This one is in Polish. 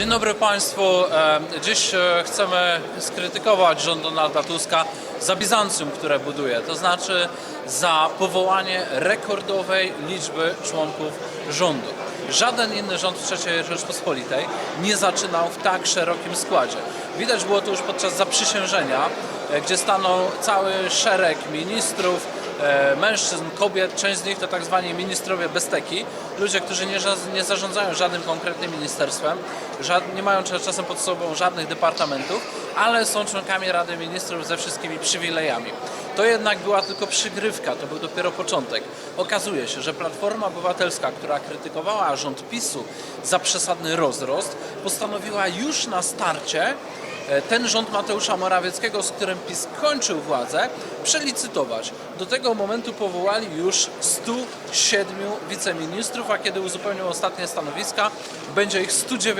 Dzień dobry Państwu. E, Dziś e, chcemy skrytykować rząd Donalda Tuska za Bizancjum, które buduje, to znaczy za powołanie rekordowej liczby członków rządu. Żaden inny rząd w III Rzeczpospolitej nie zaczynał w tak szerokim składzie. Widać było to już podczas zaprzysiężenia, e, gdzie stanął cały szereg ministrów, mężczyzn, kobiet, część z nich to tak zwani ministrowie besteki, ludzie, którzy nie, nie zarządzają żadnym konkretnym ministerstwem, nie mają cza- czasem pod sobą żadnych departamentów, ale są członkami Rady Ministrów ze wszystkimi przywilejami. To jednak była tylko przygrywka, to był dopiero początek. Okazuje się, że Platforma Obywatelska, która krytykowała rząd PiSu za przesadny rozrost, postanowiła już na starcie e, ten rząd Mateusza Morawieckiego, z którym PiS kończył władzę, przelicytować. Do tego momentu powołali już 107 wiceministrów, a kiedy uzupełnią ostatnie stanowiska, będzie ich 109.